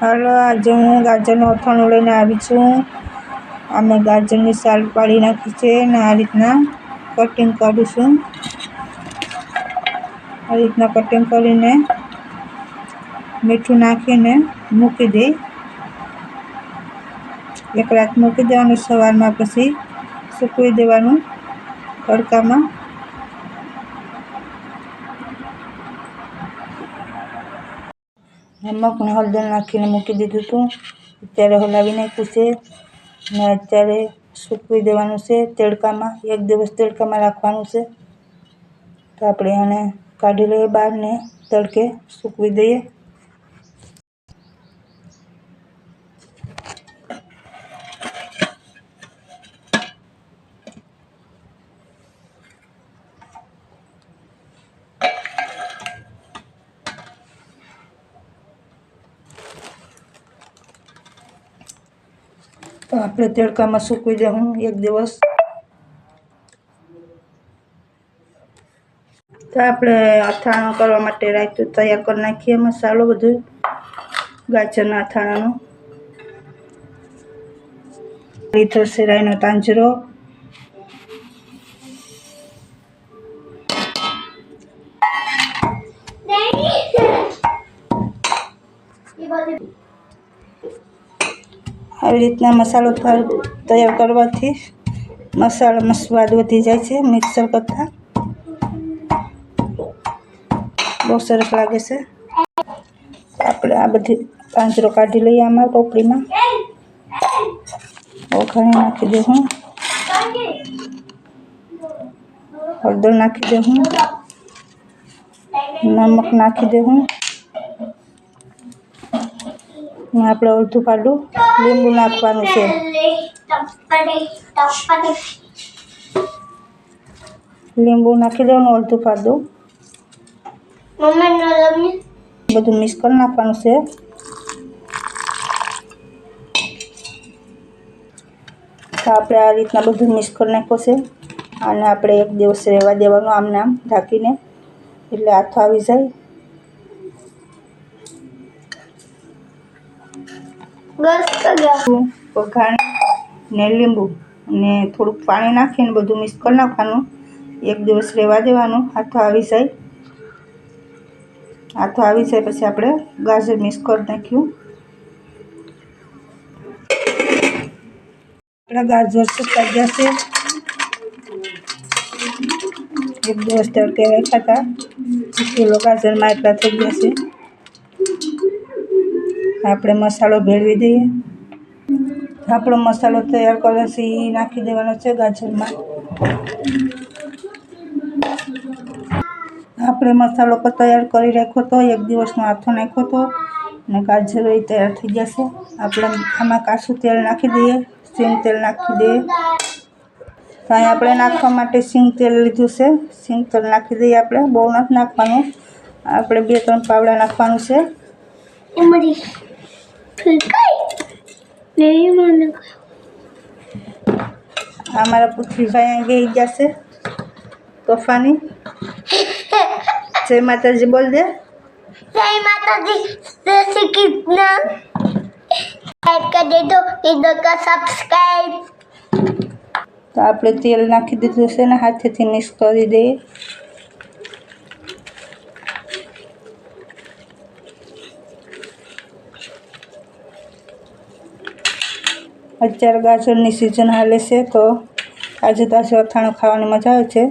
હાલો, આજે હું ગાજરનું અથાણું લઈને આવી છું. અમે ગાજરની સાલ પાડી નાખી છે અને આ રીતના કટિંગ કરું આ રીતના કટિંગ કરીને મીઠું નાખીને મૂકી દઈ. એક રાત મૂકી દેવાનું, સવારમાં પછી સૂકવી દેવાનું તડકામાં. નમક ને હળદર નાખીને મૂકી દીધું હતું અત્યારે હલાવી નાખ્યું છે ને અત્યારે સૂકવી દેવાનું છે તડકામાં. એક દિવસ તડકામાં રાખવાનું છે. તો આપણે આને કાઢી લઈએ બહારને તડકે સૂકવી દઈએ. તો આપણે તડકામાં સૂકવી દઉં એક દિવસ. તો આપણે અથાણું કરવા માટે રાયતું તૈયાર કરી નાખીએ મસાલો બધું. ગાજરના અથાણાનો. લીધો સિરાયનો તાંજરો. આવી રીતના મસાલો તૈયાર કરવાથી મસાલામાં સ્વાદ વધી જાય છે મિક્સર કરતાં. બહુ સરસ લાગે છે. આપણે આ બધી પાંજરો કાઢી લઈએ આમાં ટોપડીમાં ઓખાણી નાખી દઉં હળદર નાખી દઉં નમક નાખી દઉં આપણે અડધું પાડું લીંબુ નાખવાનું છે. લીંબુ નાખી દેવાનું અડધું પાડું બધું મિક્સ કરી નાખવાનું છે. તો આપણે આ રીતના બધું મિક્સ કરી નાખ્યું છે. અને આપણે એક દિવસ રહેવા દેવાનું આમને આમ ઢાંકીને એટલે હાથો આવી જાય. વઘાણી ને લીંબુ ને થોડુંક પાણી નાખીને બધું મિક્સ કરી નાખવાનું. એક દિવસ રહેવા દેવાનું. હાથો આવી જાય. હાથો આવી જાય પછી આપણે ગાજર મિક્સ કરી નાખ્યું. આપણા ગાજર સુકાઈ છે. એક દિવસ તડકે રાખ્યા હતા. કિલો ગાજરમાં એટલા થઈ ગયા છે. આપણે મસાલો ભેળવી દઈએ. આપણો મસાલો તૈયાર કરે છે એ નાખી દેવાનો છે ગાજરમાં. આપણે મસાલો પણ તૈયાર કરી રાખ્યો હતો એક દિવસનો હાથો નાખ્યો હતો અને ગાજરો એ તૈયાર થઈ જશે. આપણે આમાં કાચું તેલ નાખી દઈએ, સિંગ તેલ નાખી દઈએ. અહીં આપણે નાખવા માટે સિંગ તેલ લીધું છે. સિંગ તેલ નાખી દઈએ આપણે, બહુ નથી નાખવાનું. આપણે બે ત્રણ પાવડા નાખવાનું છે. અમારા પુત્રીભાઈ અહીં ગઈ જશે તોફાની જય માતાજી બોલ દે જય માતાજી જય શ્રી કૃષ્ણ લાઈક કરી દેજો વીડિયો કો સબસ્ક્રાઇબ તો આપણે તેલ નાખી દીધું છે ને હાથેથી મિક્સ કરી દઈએ અત્યારે ગાજરની સિઝન હાલે છે, તો તાજે તાજું અથાણું ખાવાની મજા આવે છે.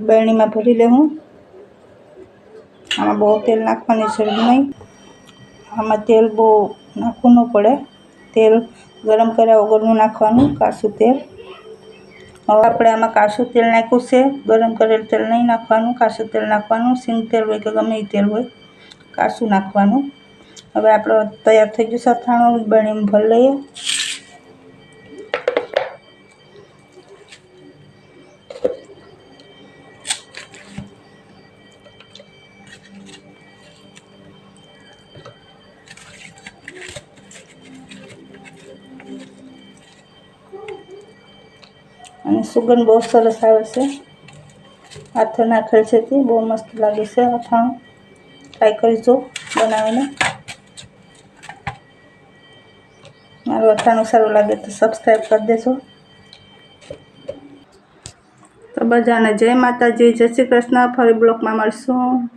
બરણીમાં ભરી લેવું. આમાં બહુ તેલ નાખવાની જરૂર નહીં. આમાં તેલ બહુ નાખવું ન પડે. તેલ ગરમ કર્યા વગરનું નાખવાનું, કાસું તેલ. હવે આપણે આમાં કાસું તેલ નાખ્યું છે. ગરમ કરેલ તેલ નહીં નાખવાનું, કાસું તેલ નાખવાનું. સિંગ તેલ હોય કે ગમે એ તેલ હોય, કાસું નાખવાનું. હવે આપણો તૈયાર થઈ ગયું સથાણું બની ભરી લઈએ. અને સુગંધ બહુ સરસ આવે છે. હાથે નાખેલ છે તે બહુ મસ્ત લાગે છે અથાણું. ટ્રાય કરીશું બનાવીને. મારું અથાણું સારું લાગે તો સબસ્ક્રાઈબ કરી દેશો તો બધાને જય માતાજી, જય શ્રી કૃષ્ણ. ફરી બ્લોકમાં મળશું.